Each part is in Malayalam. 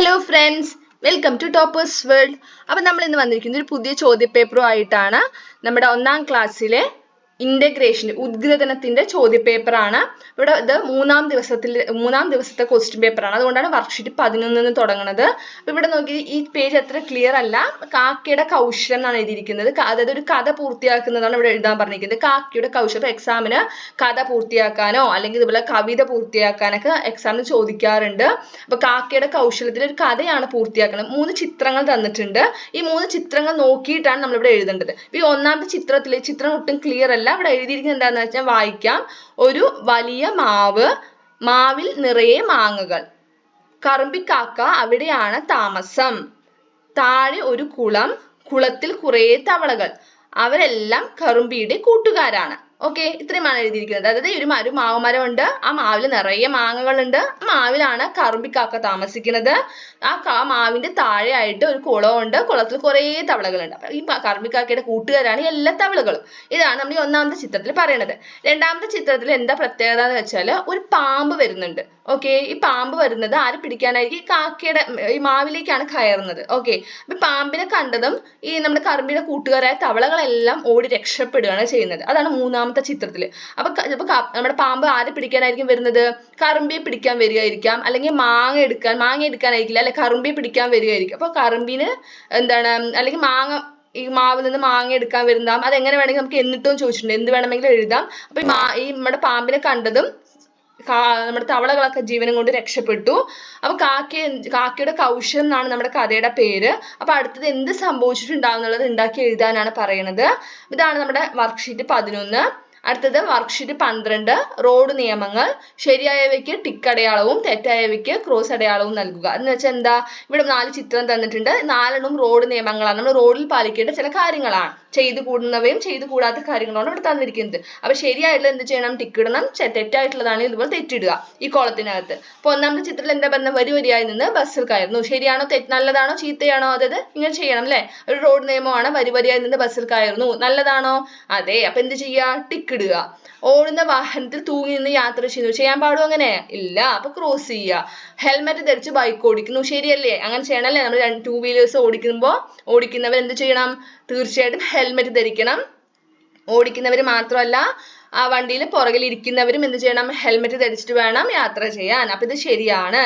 Hello friends welcome to toppers world അപ്പം നമ്മൾ ഇന്ന് വന്നിരിക്കുന്നത് ഒരു പുതിയ ചോദ്യപേപ്പറും ആയിട്ടാണ് നമ്മുടെ ഒന്നാം ക്ലാസ്സിലെ ഇന്റഗ്രേഷൻ ഉദ്ഗ്രഥനത്തിന്റെ ചോദ്യപേപ്പറാണ്. ഇവിടെ ഇത് മൂന്നാം ദിവസത്തിൽ മൂന്നാം ദിവസത്തെ ക്വസ്റ്റ്യൻ പേപ്പറാണ് അതുകൊണ്ടാണ് വർക്ക്ഷീറ്റ് പതിനൊന്നിന് തുടങ്ങുന്നത് അപ്പം ഇവിടെ നോക്കി ഈ പേജ് അത്ര ക്ലിയർ അല്ല. കാക്കയുടെ കൗശലം എന്നാണ് എഴുതിയിരിക്കുന്നത്. അതായത് ഒരു കഥ പൂർത്തിയാക്കുന്നതാണ് ഇവിടെ എഴുതാൻ പറഞ്ഞിരിക്കുന്നത്. കാക്കയുടെ കൗശലം എക്സാമിന് കഥ പൂർത്തിയാക്കാനോ അല്ലെങ്കിൽ ഇതുപോലെ കവിത പൂർത്തിയാക്കാനൊക്കെ എക്സാമിന് ചോദിക്കാറുണ്ട്. അപ്പൊ കാക്കയുടെ കൗശലത്തിൽ ഒരു കഥയാണ് പൂർത്തിയാക്കുന്നത്. മൂന്ന് ചിത്രങ്ങൾ തന്നിട്ടുണ്ട്. ഈ മൂന്ന് ചിത്രങ്ങൾ നോക്കിയിട്ടാണ് നമ്മൾ ഇവിടെ എഴുതേണ്ടത്. ഈ ഒന്നാമത്തെ ചിത്രത്തിൽ ചിത്രം ഒട്ടും ക്ലിയർ അല്ല. ഇവിടെ എഴുതിയിരിക്കുന്നത് എന്താണെന്ന് വെച്ചാൽ വായിക്കാം. ഒരു വലിയ മാവ് മാവിൽ നിറയെ മാങ്ങകൾ. കറുമ്പിക്കാക്ക അവിടെയാണ് താമസം. താഴെ ഒരു കുളം കുളത്തിൽ കുറേ തവളകൾ. അവരെല്ലാം കറുമ്പിയുടെ കൂട്ടുകാരാണ്. ഓക്കെ ഇത്രയുമാണ് എഴുതിയിരിക്കുന്നത്. അതായത് ഒരു ഒരു മാവ് മരമുണ്ട് ആ മാവിൽ നിറയെ മാങ്ങകളുണ്ട്. മാവിലാണ് കറുമ്പിക്കാക്ക താമസിക്കുന്നത്. ആ കാ മാവിന്റെ താഴെയായിട്ട് ഒരു കുളമുണ്ട് കുളത്തിൽ കുറേ തവളകളുണ്ട്. അപ്പൊ ഈ കറുമ്പിക്കാക്കയുടെ കൂട്ടുകാരാണ് എല്ലാ തവളകളും. ഇതാണ് നമ്മൾ ഈ ഒന്നാമത്തെ ചിത്രത്തിൽ പറയണത്. രണ്ടാമത്തെ ചിത്രത്തിൽ എന്താ പ്രത്യേകത എന്ന് വെച്ചാൽ ഒരു പാമ്പ് വരുന്നുണ്ട്. ഓക്കെ ഈ പാമ്പ് വരുന്നത് ആര് പിടിക്കാനായിരിക്കും? കാക്കയുടെ ഈ മാവിലേക്കാണ് കയറുന്നത്. ഓക്കെ അപ്പൊ പാമ്പിനെ കണ്ടതും ഈ നമ്മുടെ കറുമ്പിയുടെ കൂട്ടുകാരായ തവളകളെല്ലാം ഓടി രക്ഷപ്പെടുകയാണ് ചെയ്യുന്നത്. അതാണ് മൂന്നാമത്തെ ചിത്രത്തിൽ അപ്പൊ ഇപ്പൊ നമ്മുടെ പാമ്പ് ആരെ പിടിക്കാനായിരിക്കും വരുന്നത്? കറുമ്പിയെ പിടിക്കാൻ വരികയായിരിക്കാം. അല്ലെങ്കിൽ മാങ്ങ എടുക്കാൻ മാങ്ങ എടുക്കാനായിരിക്കില്ല അല്ലെ? കറുമ്പിയെ പിടിക്കാൻ വരികയായിരിക്കും. അപ്പൊ കറുമ്പിന് എന്താണ് അല്ലെങ്കിൽ മാങ്ങ ഈ മാവിൽ നിന്ന് മാങ്ങ എടുക്കാൻ വരുന്നതാം. അത് എങ്ങനെ വേണമെങ്കിൽ നമുക്ക് എന്നിട്ടും ചോദിച്ചിട്ടുണ്ട്. എന്ത് വേണമെങ്കിലും എഴുതാം. അപ്പൊ ഈ നമ്മുടെ പാമ്പിനെ കണ്ടതും നമ്മുടെ തവളകളൊക്കെ ജീവനും കൊണ്ട് രക്ഷപ്പെട്ടു. അപ്പൊ കാക്ക കാക്കയുടെ കൗശം എന്നാണ് നമ്മുടെ കഥയുടെ പേര്. അപ്പൊ അടുത്തത് എന്ത് സംഭവിച്ചിട്ടുണ്ടാവും എന്നുള്ളത് ഉണ്ടാക്കി എഴുതാനാണ് പറയണത്. ഇതാണ് നമ്മുടെ വർക്ക്ഷീറ്റ് പതിനൊന്ന്. അടുത്തത് വർക്ക്ഷീറ്റ് പന്ത്രണ്ട്. റോഡ് നിയമങ്ങൾ. ശരിയായവയ്ക്ക് ടിക്ക് അടയാളവും തെറ്റായവയ്ക്ക് ക്രോസ് അടയാളവും നൽകുക. എന്ന് വെച്ചാൽ എന്താ? ഇവിടെ നാല് ചിത്രം തന്നിട്ടുണ്ട്. നാലെണ്ണം റോഡ് നിയമങ്ങളാണ്. നമ്മൾ റോഡിൽ പാലിക്കേണ്ട ചില കാര്യങ്ങളാണ്. ചെയ്തു കൂടുന്നവയും ചെയ്തു കൂടാത്ത കാര്യങ്ങളാണ് ഇവിടെ തന്നിരിക്കുന്നത്. അപ്പൊ ശരിയായിട്ടുള്ള എന്ത് ചെയ്യണം? ടിക്ക് ഇടണം തെറ്റായിട്ടുള്ളതാണ് ഇതുപോലെ തെറ്റിടുക ഈ കോളത്തിനകത്ത്. അപ്പൊ ഒന്നാമത്തെ ചിത്രത്തിൽ എന്താ പറഞ്ഞ വരി വരിയായി നിന്ന് ബസ്സിൽ കയറുന്നു. ശരിയാണോ? തെറ്റ് നല്ലതാണോ? ചീത്തയാണോ അതായത് ഇങ്ങനെ ചെയ്യണം അല്ലെ? ഒരു റോഡ് നിയമമാണ് വരി വരിയായി നിന്ന് ബസ്സിൽ കയറുന്നു. നല്ലതാണോ? അതെ. അപ്പൊ എന്ത് ചെയ്യാ ടിക്ക് ഇടുക ഓടുന്ന വാഹനത്തിൽ തൂങ്ങി നിന്ന് യാത്ര ചെയ്യുന്നു. ചെയ്യാൻ പാടോ അങ്ങനെ? ഇല്ല. അപ്പൊ ക്രോസ് ചെയ്യുക. ഹെൽമെറ്റ് ധരിച്ച് ബൈക്ക് ഓടിക്കുന്നു. ശരിയല്ലേ? അങ്ങനെ ചെയ്യണല്ലേ നമ്മൾ ടൂ വീലേഴ്സ് ഓടിക്കുമ്പോൾ ഓടിക്കുന്നവർ എന്ത് ചെയ്യണം? തീർച്ചയായിട്ടും ഹെൽമെറ്റ് ധരിക്കണം. ഓടിക്കുന്നവർ മാത്രമല്ല ആ വണ്ടിയിൽ പുറകിൽ ഇരിക്കുന്നവരും എന്ത് ചെയ്യണം? ഹെൽമെറ്റ് ധരിച്ചിട്ട് വേണം യാത്ര ചെയ്യാൻ. അപ്പൊ ഇത് ശരിയാണ്.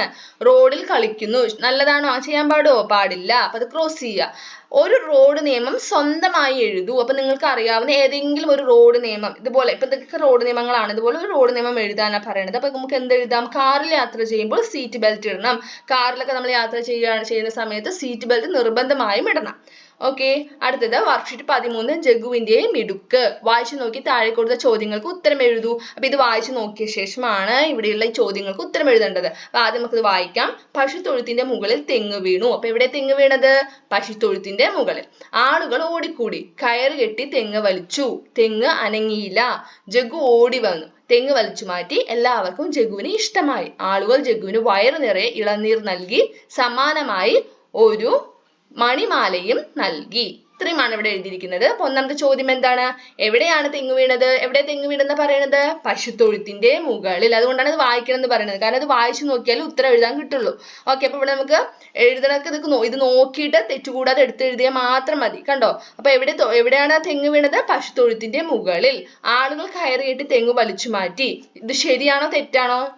റോഡിൽ കളിക്കുന്നു. നല്ലതാണോ? ചെയ്യാൻ പാടോ? പാടില്ല. അപ്പൊ അത് ക്രോസ് ചെയ്യുക. ഒരു റോഡ് നിയമം സ്വന്തമായി എഴുതൂ. അപ്പൊ നിങ്ങൾക്ക് അറിയാവുന്ന ഏതെങ്കിലും ഒരു റോഡ് നിയമം. ഇതുപോലെ ഇപ്പൊ ഇതൊക്കെ റോഡ് നിയമങ്ങളാണ്. ഇതുപോലെ ഒരു റോഡ് നിയമം എഴുതാനാണ് പറയുന്നത് അപ്പൊ നമുക്ക് എന്ത് എഴുതാം കാറിൽ യാത്ര ചെയ്യുമ്പോൾ സീറ്റ് ബെൽറ്റ് ഇടണം. കാറിലൊക്കെ നമ്മൾ യാത്ര ചെയ്യുകയാണ് ചെയ്യുന്ന സമയത്ത് സീറ്റ് ബെൽറ്റ് നിർബന്ധമായും ഇടണം. ഓക്കെ അടുത്തത് വർക്ക്ഷീറ്റ് പതിമൂന്ന് ജഗുവിന്റെ മിടുക്ക്. വായിച്ചു നോക്കി താഴെ കൊടുത്ത ചോദ്യങ്ങൾക്ക് ഉത്തരം എഴുതൂ. അപ്പൊ ഇത് വായിച്ചു നോക്കിയ ശേഷമാണ് ഇവിടെയുള്ള ഈ ചോദ്യങ്ങൾക്ക് ഉത്തരം എഴുതേണ്ടത്. അപ്പൊ ആദ്യം നമുക്കിത് വായിക്കാം. പശുത്തൊഴുത്തിന്റെ മുകളിൽ തെങ്ങ് വീണു. അപ്പൊ എവിടെ തെങ്ങ് വീണത്? പശുത്തൊഴുത്തിന്റെ മുകളിൽ. ആളുകൾ ഓടിക്കൂടി. കയറ് കെട്ടി തെങ്ങ് വലിച്ചു. തെങ്ങ് അനങ്ങിയില്ല. ജഗു ഓടി വന്നു. തെങ്ങ് വലിച്ചു മാറ്റി എല്ലാവർക്കും ജഗുവിന് ഇഷ്ടമായി. ആളുകൾ ജഗുവിന് വയറു നിറയെ ഇളനീർ നൽകി സമാനമായി ഒരു മണിമാലയും നൽകി. ഇത്രയുമാണ് ഇവിടെ എഴുതിയിരിക്കുന്നത്. അപ്പൊ ഒന്നാമത്തെ ചോദ്യം എന്താണ്? എവിടെയാണ് തെങ്ങ് വീണത്? എവിടെ തെങ്ങ് വീണെന്ന് പറയുന്നത് പശുത്തൊഴുത്തിന്റെ മുകളിൽ. അതുകൊണ്ടാണ് ഇത് വായിക്കണം എന്ന് പറയുന്നത്. കാരണം അത് വായിച്ചു നോക്കിയാൽ ഉത്തരം എഴുതാൻ കിട്ടുള്ളൂ. ഓക്കെ അപ്പൊ ഇവിടെ നമുക്ക് എഴുതണക്ക് ഇത് ഇത് നോക്കിയിട്ട് തെറ്റുകൂടാതെ എടുത്ത് എഴുതിയാൽ മാത്രം മതി. കണ്ടോ? അപ്പൊ എവിടെ എവിടെയാണ് തെങ്ങ് വീണത്? പശുത്തൊഴുത്തിന്റെ മുകളിൽ. ആളുകൾ കയറിയിട്ട് തെങ്ങ് വലിച്ചു മാറ്റി. ഇത് ശരിയാണോ തെറ്റാണോ?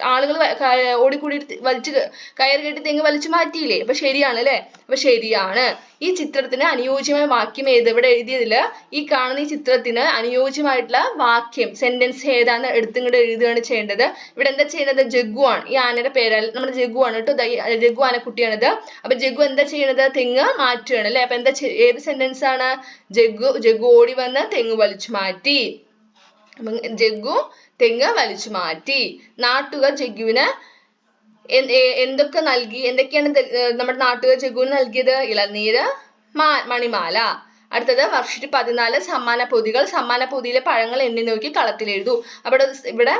ആളുകൾ ഓടിക്കൂടി വലിച്ചു കയറി കെട്ടി തെങ്ങ് വലിച്ചു മാറ്റിയില്ലേ? അപ്പൊ ശരിയാണ് അല്ലെ? അപ്പൊ ശരിയാണ്. ഈ ചിത്രത്തിന് അനുയോജ്യമായ വാക്യം ഏത്? ഇവിടെ എഴുതിയതിൽ ഈ കാണുന്ന ഈ ചിത്രത്തിന് അനുയോജ്യമായിട്ടുള്ള വാക്യം സെന്റൻസ് ഏതാന്ന് എടുത്തിങ്ങോട്ട് എഴുതുകയാണ് ചെയ്യേണ്ടത്. ഇവിടെ എന്താ ചെയ്യുന്നത് ജഗ്ഗു ആണ് ഈ ആനയുടെ പേര് നമ്മുടെ ജഗ്ഗു ആണ് കേട്ടോ ജഗ്ഗു ആനക്കുട്ടിയാണിത്. അപ്പൊ ജഗ്ഗു എന്താ ചെയ്യണത് തെങ്ങ് മാറ്റുകയാണ് അല്ലെ? അപ്പൊ എന്താ ഏത് സെന്റൻസ് ആണ്? ജഗ്ഗു ജഗ്ഗു ഓടി വന്ന് തെങ്ങ് വലിച്ചു മാറ്റി. ജഗ്ഗു തെങ്ങ് വലിച്ചു മാറ്റി. നാട്ടുകാർ ജഗ്ഗുവിന് എന്തൊക്കെ നൽകി എന്തൊക്കെയാണ് നമ്മുടെ നാട്ടുകാർ ജഗ്ഗുവിന് നൽകിയത്? ഇളനീര് മണിമാല. അടുത്തത് വർഷത്തിൽ പതിനാല് സമ്മാന പൊതികൾ സമ്മാന പൊതിയിലെ പഴങ്ങൾ എണ്ണി നോക്കി കളത്തിൽ എഴുതൂ. അവിടെ ഇവിടെ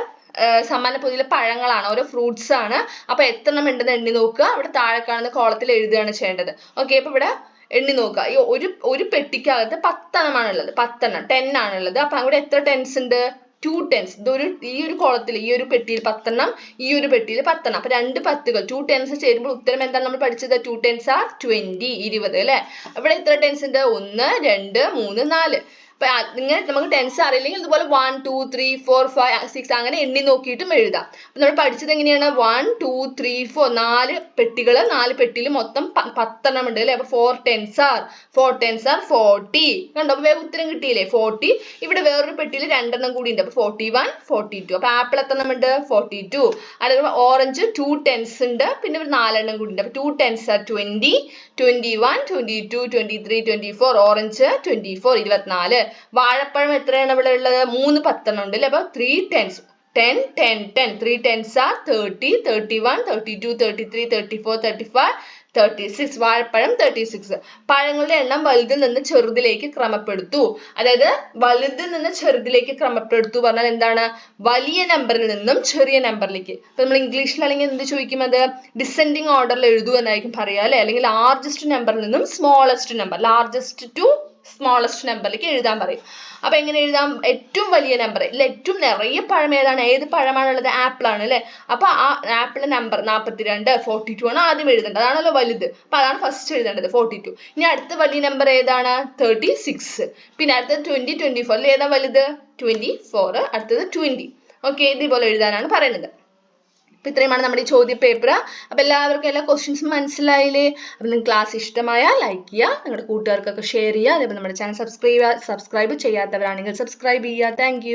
സമ്മാന പൊതിയിലെ പഴങ്ങളാണ് ഓരോ ഫ്രൂട്ട്സ് ആണ് അപ്പൊ എത്ര എണ്ണം ഉണ്ടെന്ന് എണ്ണി നോക്കുക. അവിടെ താഴെ കാണുന്ന കോളത്തിൽ എഴുതുകയാണ് ചെയ്യേണ്ടത്. ഓക്കെ അപ്പൊ ഇവിടെ എണ്ണി നോക്കുക. ഈ ഒരു ഒരു പെട്ടിക്കകത്ത് പത്തെണ്ണമാണ് ഉള്ളത് പത്തെണ്ണം ടെൻ ആണുള്ളത് അപ്പൊ അവിടെ എത്ര ടെൻസ് ഉണ്ട്? ടു ടെൻസ് ഇതൊരു ഈ ഒരു കോളത്തിൽ ഈ ഒരു പെട്ടിയിൽ പത്തെണ്ണം ഈ ഒരു പെട്ടിയിൽ പത്തെണ്ണം. അപ്പൊ രണ്ട് പത്തുകൾ. ടു ടെൻസ് ചേരുമ്പോൾ ഉത്തരം എന്താണ് നമ്മൾ പഠിച്ചത്? ടു ടെൻസ് ആർ ട്വന്റി ഇരുപത് അല്ലെ? അവിടെ എത്ര ടെൻസ് ഉണ്ട്? ഒന്ന് രണ്ട് മൂന്ന് നാല്. ഇങ്ങനെ നമുക്ക് ടെൻസ് അറിയില്ലെങ്കിൽ ഇതുപോലെ one two three four five six അങ്ങനെ എണ്ണി നോക്കിയിട്ടും എഴുതാം. അപ്പൊ നമ്മൾ പഠിച്ചത് എങ്ങനെയാണ്? വൺ ടു ത്രീ ഫോർ നാല് പെട്ടികൾ നാല് പെട്ടിയിൽ മൊത്തം പത്തെണ്ണം ഉണ്ട് അല്ലെ? അപ്പൊ four tens are four tens are forty കണ്ടോ? അപ്പൊ വേഗം ഉത്തരം കിട്ടിയില്ലേ? ഫോർട്ടി ഇവിടെ വേറൊരു പെട്ടിയിൽ രണ്ടെണ്ണം കൂടി ഉണ്ട്. അപ്പൊ ഫോർട്ടി വൺ ഫോർട്ടി ടു അപ്പൊ ആപ്പിൾ എത്രണ്ണം ഉണ്ട്? ഫോർട്ടി ടു അതേപോലെ ഓറഞ്ച് ടു ടെൻസ് ഉണ്ട്. പിന്നെ ഒരു നാലെണ്ണം കൂടി ഉണ്ട്. അപ്പൊ two tens are twenty twenty one twenty two twenty three twenty four orange twenty four ഇരുപത്തിനാല്. വാഴപ്പഴം എത്രയാണ് ഇവിടെ ഉള്ളത്? മൂന്ന് പത്തെണ്ണം ഉണ്ട് അല്ലേ? അപ്പൊ three tens ten ten ten three tens are thirty thirty one thirty two thirty three thirty four thirty five thirty six വാഴപ്പഴം തേർട്ടി സിക്സ് പഴങ്ങളുടെ എണ്ണം വലുതിൽ നിന്ന് ചെറുതിലേക്ക് ക്രമപ്പെടുത്തു. അതായത് വലുതിൽ നിന്ന് ചെറുതിലേക്ക് ക്രമപ്പെടുത്തു പറഞ്ഞാൽ എന്താണ്? വലിയ നമ്പറിൽ നിന്നും ചെറിയ നമ്പറിലേക്ക് ഇപ്പൊ നമ്മൾ ഇംഗ്ലീഷിൽ അല്ലെങ്കിൽ എന്ത് ചോദിക്കും അത്? ഡിസെൻഡിങ് ഓർഡറിൽ എഴുതൂ എന്നായിരിക്കും പറയുക അല്ലെ? അല്ലെങ്കിൽ ലാർജസ്റ്റ് നമ്പറിൽ നിന്നും smallest number largest to smallest നമ്പറിലേക്ക് എഴുതാൻ പറയും. അപ്പൊ എങ്ങനെ എഴുതാം? ഏറ്റവും വലിയ നമ്പർ ഇല്ല ഏറ്റവും നിറയെ പഴം ഏതാണ്? ഏത് പഴമാണുള്ളത്? ആപ്പിൾ ആണ് അല്ലെ? അപ്പൊ ആ ആപ്പിളിന്റെ നമ്പർ നാൽപ്പത്തിരണ്ട് ഫോർട്ടി ടു ആണ് ആദ്യം എഴുതേണ്ടത്. അതാണല്ലോ വലുത്. അപ്പൊ അതാണ് ഫസ്റ്റ് എഴുതേണ്ടത് ഫോർട്ടി ടു ഇനി അടുത്ത വലിയ നമ്പർ ഏതാണ്? തേർട്ടി സിക്സ് പിന്നെ അടുത്തത് ട്വന്റി ട്വന്റി ഫോർ ഏതാ വലുത്? ട്വന്റി ഫോർ അടുത്തത് ട്വന്റി ഓക്കെ ഇതേപോലെ എഴുതാനാണ് പറയുന്നത്. അപ്പൊ ഇത്രയുമാണ് നമ്മുടെ ഈ ചോദ്യ പേപ്പർ അപ്പൊ എല്ലാവർക്കും എല്ലാ ക്വസ്റ്റ്യൻസും മനസ്സിലായില്ലേ? അപ്പൊ നിങ്ങൾക്ക് ക്ലാസ് ഇഷ്ടമായാൽ ലൈക്ക് ചെയ്യുക നിങ്ങളുടെ കൂട്ടുകാർക്കൊക്കെ ഷെയർ ചെയ്യുക അതേപോലെ നമ്മുടെ ചാനൽ സബ്സ്ക്രൈബ് സബ്സ്ക്രൈബ് ചെയ്യാത്തവരാണെങ്കിൽ സബ്സ്ക്രൈബ് ചെയ്യുക താങ്ക്